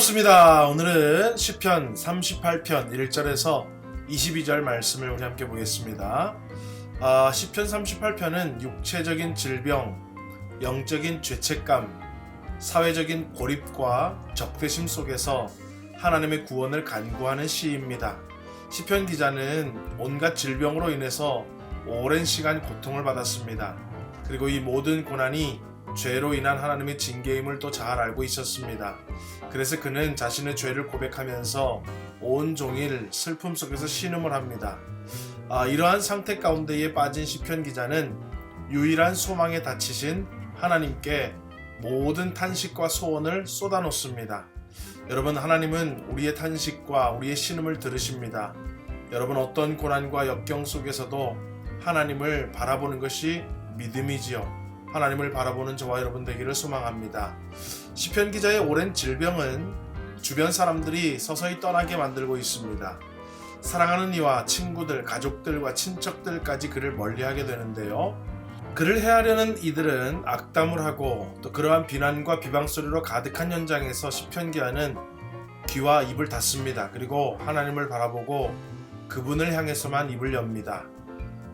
반갑습니다. 오늘은 시편 38편 1절에서 22절 말씀을 우리 함께 보겠습니다. 아, 시편 38편은 육체적인 질병, 영적인 죄책감, 사회적인 고립과 적대심 속에서 하나님의 구원을 간구하는 시입니다. 시편 기자는 온갖 질병으로 인해서 오랜 시간 고통을 받았습니다. 그리고 이 모든 고난이 죄로 인한 하나님의 징계임을 또 잘 알고 있었습니다. 그래서 그는 자신의 죄를 고백하면서 온 종일 슬픔 속에서 신음을 합니다. 아, 이러한 상태 가운데에 빠진 시편 기자는 유일한 소망에 닫히신 하나님께 모든 탄식과 소원을 쏟아놓습니다. 여러분 하나님은 우리의 탄식과 우리의 신음을 들으십니다. 여러분 어떤 고난과 역경 속에서도 하나님을 바라보는 것이 믿음이지요. 하나님을 바라보는 저와 여러분 되기를 소망합니다. 시편 기자의 오랜 질병은 주변 사람들이 서서히 떠나게 만들고 있습니다. 사랑하는 이와 친구들, 가족들과 친척들까지 그를 멀리하게 되는데요. 그를 해하려는 이들은 악담을 하고 또 그러한 비난과 비방 소리로 가득한 현장에서 시편 기자는 귀와 입을 닫습니다. 그리고 하나님을 바라보고 그분을 향해서만 입을 엽니다.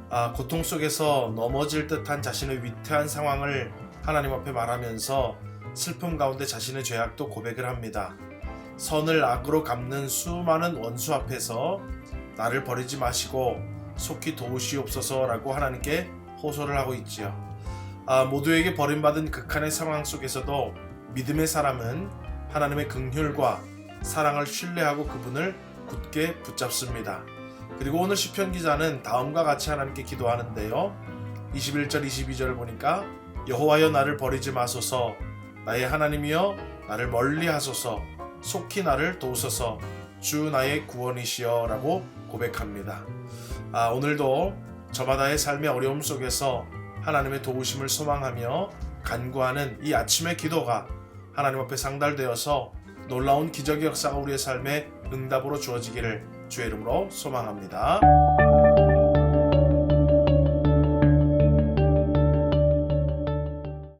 아, 고통 속에서 넘어질 듯한 자신의 위태한 상황을 하나님 앞에 말하면서 슬픔 가운데 자신의 죄악도 고백을 합니다. 선을 악으로 갚는 수많은 원수 앞에서 나를 버리지 마시고 속히 도우시옵소서라고 하나님께 호소를 하고 있지요. 아, 모두에게 버림받은 극한의 상황 속에서도 믿음의 사람은 하나님의 긍휼과 사랑을 신뢰하고 그분을 굳게 붙잡습니다. 그리고 오늘 시편 기자는 다음과 같이 하나님께 기도하는데요. 21절 22절을 보니까 여호와여 나를 버리지 마소서 나의 하나님이여 나를 멀리 하소서 속히 나를 도우소서 주 나의 구원이시여라고 고백합니다. 아, 오늘도 저마다의 삶의 어려움 속에서 하나님의 도우심을 소망하며 간구하는 이 아침의 기도가 하나님 앞에 상달되어서 놀라운 기적의 역사가 우리의 삶에 응답으로 주어지기를 주의 이름으로 소망합니다.